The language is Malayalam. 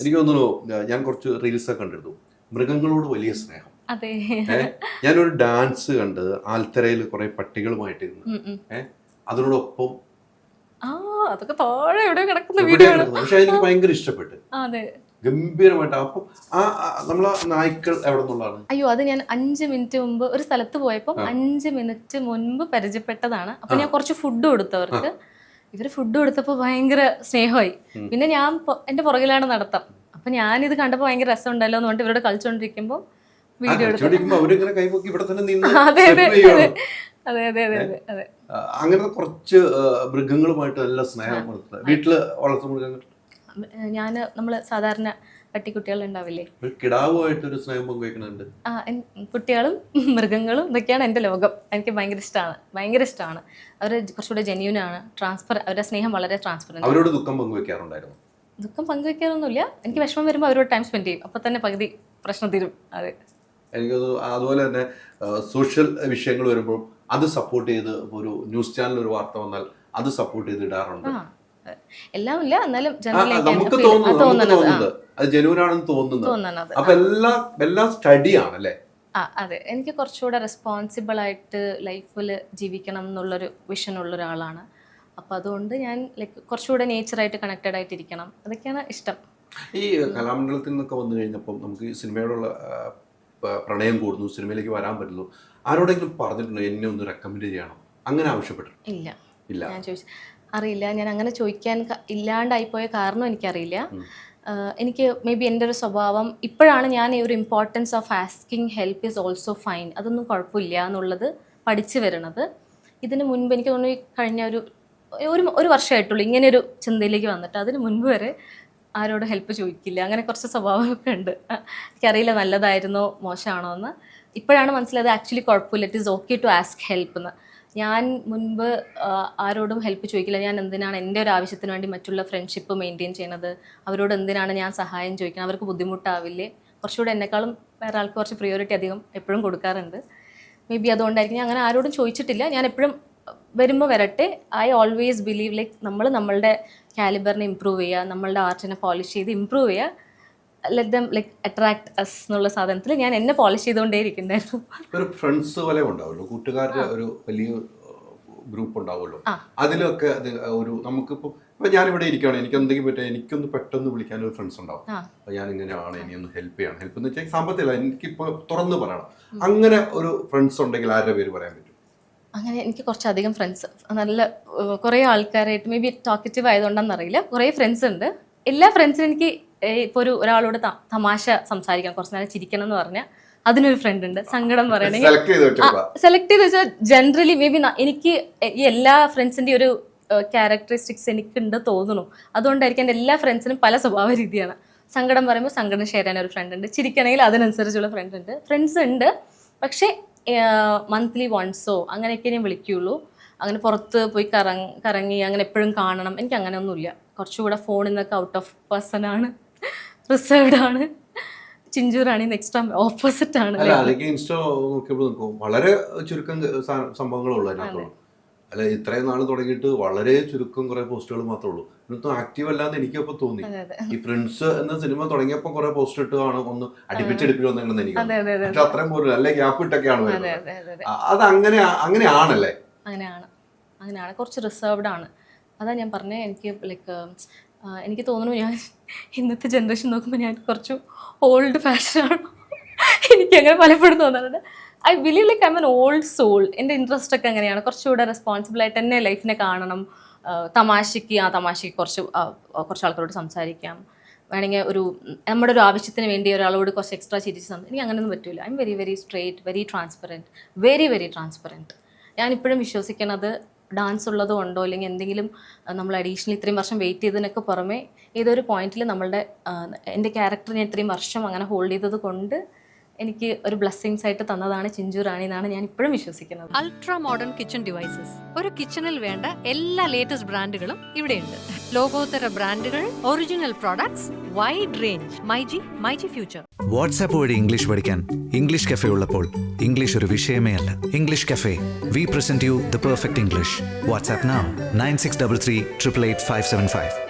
എനിക്ക് തോന്നുന്നു ഞാൻ കുറച്ച് റീൽസ് ഒക്കെ കണ്ടിരുന്നു. മൃഗങ്ങളോട് വലിയ സ്നേഹം. ഞാനൊരു ഡാൻസ് കണ്ട് ആൽത്തരയിൽ കുറെ പട്ടികളുമായിട്ട് ഇരുന്നു ഉം, ഉം. ഏ അതിനോടൊപ്പം അതൊക്കെ താഴെ എവിടെ കിടക്കുന്ന വീഡിയോ പക്ഷെ എനിക്ക് ഭയങ്കര ഇഷ്ടപ്പെട്ടു. ഗംഭീരമായിട്ട്. അപ്പൊ ആ ആ, നമ്മളെ നായ്ക്കൾ എവിടെ നിന്നുള്ളതാണ്? അയ്യോ അത് ഞാൻ അഞ്ച് മിനിറ്റ് മുമ്പ് ഒരു സ്ഥലത്ത് പോയപ്പോൾ അഞ്ച് മിനിറ്റ് മുൻപ് പരിചയപ്പെട്ടതാണ്. അപ്പൊ ഞാൻ കുറച്ച് ഫുഡ് കൊടുത്തവർക്ക് ഇവർ ഫുഡ് കൊടുത്തപ്പോൾ ഭയങ്കര സ്നേഹമായി. പിന്നെ ഞാൻ എന്റെ എന്റെ പുറകിലാണ് നടത്തം. അപ്പൊ ഞാനിത് കണ്ടപ്പോൾ ഭയങ്കര രസം ഉണ്ടല്ലോ എന്ന് പറഞ്ഞിട്ട് ഇവരോട് കളിച്ചോണ്ടിരിക്കുമ്പോൾ വീഡിയോ എടുത്തു. അങ്ങനത്തെ കുറച്ച് മൃഗങ്ങളുമായിട്ട് നല്ല സ്നേഹം വീട്ടിൽ വളർത്തു മൃഗങ്ങൾ ഞാൻ നമ്മൾ സാധാരണ പട്ടിക്കുട്ടികൾ ഉണ്ടാവില്ലേ കിടാവുമായിട്ടൊരു സ്നേഹം പങ്കുവയ്ക്കുന്നുണ്ട്. ആ കുട്ടികളും മൃഗങ്ങളും ഇതൊക്കെയാണ് എന്റെ ലോകം. എനിക്ക് ഭയങ്കര ഇഷ്ടമാണ് ഭയങ്കര ഇഷ്ടമാണ് അവർ കുറച്ചുകൂടെ ജെന്യൂൻ ആണ് ട്രാൻസ്ഫർ അവരുടെ സ്നേഹം വളരെ ട്രാൻസ്ഫർ അവരോട് ദുഃഖം പങ്കുവെക്കാറുണ്ടായിരുന്നു ദുഃഖം പങ്കുവെക്കാറൊന്നുമില്ല എനിക്ക് വിഷമം വരുമ്പോൾ അവരോട് ടൈം സ്പെൻഡ് ചെയ്യും. അപ്പോൾ തന്നെ പകുതി പ്രശ്നം തീരും. അതെ. എനിക്ക് അതുപോലെ തന്നെ സോഷ്യൽ വിഷയങ്ങൾ വരുമ്പോൾ അത് സപ്പോർട്ട് ചെയ്ത് ഒരു ന്യൂസ് ചാനൽ ഒരു വാർത്ത വന്നാൽ അത് സപ്പോർട്ട് ചെയ്ത് ഇടാറുണ്ട്. എല്ലാം ഇല്ല എന്നാലും ജനറൽ നമുക്ക് തോന്നുന്നു നമുക്ക് തോന്നുന്നത്. അത് തോന്നുന്നത്. അപ്പൊ എല്ലാം എല്ലാം സ്റ്റഡി ആണല്ലേ ആ അതെ. എനിക്ക് കുറച്ചുകൂടെ റെസ്പോൺസിബിൾ ആയിട്ട് ലൈഫിൽ ജീവിക്കണം എന്നുള്ളൊരു വിഷൻ ഉള്ള ഒരാളാണ് അപ്പോൾ അതുകൊണ്ട് ഞാൻ ലൈക്ക് കുറച്ചുകൂടെ നേച്ചറായിട്ട് കണക്റ്റഡ് ആയിട്ടിരിക്കണം. അതൊക്കെയാണ് ഇഷ്ടം. ഈ കലാമണ്ഡലത്തിൽ നിന്നൊക്കെ വന്നു കഴിഞ്ഞപ്പോൾ നമുക്ക് സിനിമയോടുള്ള പ്രണയം കൂടുന്നു സിനിമയിലേക്ക് വരാൻ പറ്റുന്നു. ആരോടെങ്കിലും പറഞ്ഞിട്ടുണ്ടോ എന്നെ ഒന്ന് റെക്കമെൻഡ് ചെയ്യണം? അങ്ങനെ ആവശ്യപ്പെട്ടു ഇല്ല. ഇല്ല. ഞാൻ ചോദിച്ചു അറിയില്ല. ഞാൻ അങ്ങനെ ചോദിക്കാൻ ഇല്ലാണ്ടായിപ്പോയ കാരണം എനിക്കറിയില്ല. എനിക്ക് മേ ബി എന്റെ ഒരു സ്വഭാവം. ഇപ്പോഴാണ് ഞാൻ ഈ ഒരു importance of asking help is also fine അതൊന്നും കുഴപ്പമില്ല എന്നുള്ളത് പഠിച്ചു വരണത്. ഇതിന് മുൻപ് എനിക്ക് തോന്നുന്നു കഴിഞ്ഞ ഒരു ഒരു ഒരു വർഷമായിട്ടുള്ളൂ ഇങ്ങനെ ഒരു ചിന്തയിലേക്ക് വന്നിട്ട്. അതിന് മുൻപ് വരെ ആരോട് ഹെൽപ്പ് ചോദിക്കില്ല. അങ്ങനെ കുറച്ച് സ്വഭാവമൊക്കെ ഉണ്ട്. എനിക്കറിയില്ല നല്ലതായിരുന്നോ മോശമാണോ എന്ന് ഇപ്പോഴാണ് മനസ്സിലായത് ആക്ച്വലി കുഴപ്പമില്ല. It is okay to ask help എന്ന്. ഞാൻ മുൻപ് ആരോടും ഹെൽപ്പ് ചോദിക്കില്ല. ഞാൻ എന്തിനാണ് എന്റെ ഒരു ആവശ്യത്തിന് വേണ്ടി മറ്റുള്ള ഫ്രണ്ട്ഷിപ്പ് മെയിന്റെയിൻ ചെയ്യണത്? അവരോട് എന്തിനാണ് ഞാൻ സഹായം ചോദിക്കുന്നത് അവർക്ക് ബുദ്ധിമുട്ടാവില്ലേ? കുറച്ചുകൂടെ എന്നെക്കാളും വേറെ ആൾക്ക് കുറച്ച് പ്രിയോറിറ്റി അധികം എപ്പോഴും കൊടുക്കാറുണ്ട്. മേ ബി അതുകൊണ്ടായിരിക്കും. ഞാൻ അങ്ങനെ ആരോടും ചോദിച്ചിട്ടില്ല. ഞാൻ എപ്പോഴും വരുമ്പോൾ വരട്ടെ. ഐ ഓൾവേസ് ബിലീവ് ലൈക്ക് നമ്മൾ നമ്മളുടെ കാലിബറിനെ ഇമ്പ്രൂവ് ചെയ്യുക നമ്മളുടെ ആർട്ടിനെ പോളിഷ് ചെയ്ത് ഇമ്പ്രൂവ് ചെയ്യുക. Let them like attract us എന്നുള്ള സാധനത്തിൽ ഞാൻ എന്നെ പോളിഷ് ചെയ്തുകൊണ്ടേ ഇരിക്കുന്നുണ്ടായിരുന്നു ഒരു ഫ്രണ്ട്സ് പോലെ ഉണ്ടാവുമല്ലോ. കൂട്ടുകാരുടെ ഒരു വലിയ ഗ്രൂപ്പ് ഉണ്ടാവുമല്ലോ. അതിലൊക്കെ അത് ഒരു നമുക്കിപ്പോൾ ഇപ്പൊ ഇവിടെ ഇരിക്കുകയാണ്. എനിക്ക് എന്തെങ്കിലും പറ്റുക എനിക്കൊന്ന് പെട്ടെന്ന് വിളിക്കാൻ ഒരു ഫ്രണ്ട്സ് ഉണ്ടാവും. അപ്പൊ ഞാൻ ഇങ്ങനെയാണ് ഇനി ഒന്ന് ഹെൽപ്പ് ചെയ്യണം. ഹെൽപ്പ് എന്ന് വെച്ചാൽ സാമ്പത്തികമല്ല. എനിക്കിപ്പോ തുറന്ന് പറയണം. അങ്ങനെ ഒരു ഫ്രണ്ട്സ് ഉണ്ടെങ്കിൽ ആരുടെ പേര് പറയാൻ പറ്റും? അങ്ങനെ എനിക്ക് കുറച്ചധികം ഫ്രണ്ട്സ് നല്ല കുറേ ആൾക്കാരായിട്ട് മേ ബി ടോക്കറ്റീവ് ആയതുകൊണ്ടാണെന്നറിയില്ല. കുറേ ഫ്രണ്ട്സ് ഉണ്ട്. എല്ലാ ഫ്രണ്ട്സിനും എനിക്ക് ഇപ്പോൾ ഒരു ഒരാളോട് തമാശ സംസാരിക്കണം കുറച്ച് നേരം ചിരിക്കണം എന്ന് പറഞ്ഞാൽ അതിനൊരു ഫ്രണ്ട് ഉണ്ട്. സങ്കടം പറയണെങ്കിൽ സെലക്ട് ചെയ്ത് വെച്ചോളാം സെലക്ട് ചെയ്ത് വെച്ചാൽ ജനറലി മേ ബി എനിക്ക് ഈ എല്ലാ ഫ്രണ്ട്സിന്റെ ഒരു ക്യാരക്ടറിസ്റ്റിക്സ് എനിക്കുണ്ട് തോന്നുന്നു. അതുകൊണ്ടായിരിക്കും എന്റെ എല്ലാ ഫ്രണ്ട്സിനും പല സ്വഭാവ രീതിയാണ്. സങ്കടം പറയുമ്പോൾ സങ്കടം ഷെയർ ചെയ്യാൻ ഒരു ഫ്രണ്ട് ഉണ്ട്. ചിരിക്കണമെങ്കിൽ അതിനനുസരിച്ചുള്ള ഫ്രണ്ട് ഉണ്ട്. ഫ്രണ്ട്സ് ഉണ്ട്. പക്ഷേ മന്ത്ലി വൺസോ അങ്ങനെയൊക്കെ ഞാൻ വിളിക്കുകയുള്ളൂ അങ്ങനെ പുറത്ത് പോയി കറങ്ങി കറങ്ങി അങ്ങനെ എപ്പോഴും കാണണം. എനിക്ക് അങ്ങനെയൊന്നുമില്ല. കുറച്ചുകൂടെ ഫോണിൽ നിന്നൊക്കെ ഔട്ട് ഓഫ് പേഴ്സൺ ആണ്. റിസർവ്ഡ് ആണ്. ചിഞ്ചൂറാണ് നെക്സ്റ്റ് ഓപ്പോസിറ്റ് ആണ്. വളരെ ചുരുക്കം സംഭവങ്ങളുള്ള അല്ല ഇത്രയും നാൾ തുടങ്ങിയിട്ട് വളരെ ചുരുക്കം കുറെ പോസ്റ്റുകൾ മാത്രമേ ഉള്ളൂ. ഇന്നത്തെ ആക്റ്റീവ് അല്ലാന്ന് എനിക്കപ്പോ തോന്നി. ഈ പ്രിൻസ് എന്ന സിനിമ തുടങ്ങിയപ്പോ കുറെ പോസ്റ്റ് ഇട്ടാണ് ഒന്ന് അടുപ്പിച്ചടുപ്പിച്ച് വന്നിട്ടുണ്ടെന്ന് എനിക്ക് പക്ഷെ അത്രയും പോലും അല്ലെ ഗ്യാപ്പ് ഇട്ടൊക്കെയാണ് വരുന്നത്. അതെ അങ്ങനെ അങ്ങനെയാണല്ലേ? അങ്ങനെയാണ്. അങ്ങനെയാണ്. കുറച്ച് റിസർവ്ഡ് ആണ്. അതാ ഞാൻ പറഞ്ഞത് എനിക്ക് ലൈക്ക് എനിക്ക് തോന്നുന്നു ഞാൻ ഇന്നത്തെ ജനറേഷൻ നോക്കുമ്പോൾ ഞാൻ കുറച്ച് ഓൾഡ് ഫാഷനാണ് എനിക്ക് അങ്ങനെ പലപ്പോഴും തോന്നാറുണ്ട്. I believe like I an old soul എന്റെ ഇൻട്രസ്റ്റ് ഒക്കെ അങ്ങനെയാണ്. കുറച്ചുകൂടെ റെസ്പോൺസിബിൾ ആയിട്ട് തന്നെ ലൈഫിനെ കാണണം. തമാശയ്ക്ക് ആ തമാശയ്ക്ക് കുറച്ച് കുറച്ച് ആൾക്കാരോട് സംസാരിക്കാം. വേണമെങ്കിൽ ഒരു നമ്മുടെ ഒരു ആവശ്യത്തിന് വേണ്ടി ഒരാളോട് കുറച്ച് എക്സ്ട്രാ ചിരിച്ച് സംസാരിക്കും എനിക്ക് അങ്ങനെയൊന്നും പറ്റില്ല I am very very straight very transparent very very transparent ഞാനിപ്പോഴും വിശ്വസിക്കണത് ഡാൻസ് ഉള്ളത് കൊണ്ടോ അല്ലെങ്കിൽ എന്തെങ്കിലും നമ്മൾ അഡീഷണൽ ഇത്രയും വർഷം വെയിറ്റ് ചെയ്തതിനൊക്കെ പുറമെ ഏതൊരു പോയിന്റിൽ നമ്മളുടെ എന്റെ ക്യാരക്ടറിനെ ഇത്രയും വർഷം അങ്ങനെ ഹോൾഡ് ചെയ്തത് കൊണ്ട് എനിക്ക് ഒരു ബ്ലെസ്സിങ്സ് ആയിട്ട് തന്നതാണ് ചിഞ്ചു റാണി എന്നാണ് ഞാൻ ഇപ്പോഴും വിശ്വസിക്കുന്നത്. അൾട്രാ മോഡേൺ കിച്ചൺ ഡിവൈസസ് ഒരു കിച്ചണിൽ വേണ്ട എല്ലാ ലേറ്റസ്റ്റ് ബ്രാൻഡുകളും ഇവിടെയുണ്ട്. ലോകോത്തര ബ്രാൻഡുകൾ original products wide range myG myG future WhatsApp വഴി ഇംഗ്ലീഷ് പഠിക്കാൻ ഇംഗ്ലീഷ് കഫേ ഉള്ളപ്പോൾ ഇംഗ്ലീഷ് ഒരു വിഷയമേ അല്ല. English cafe we present you the perfect English WhatsApp nine six double three triple eight five seven five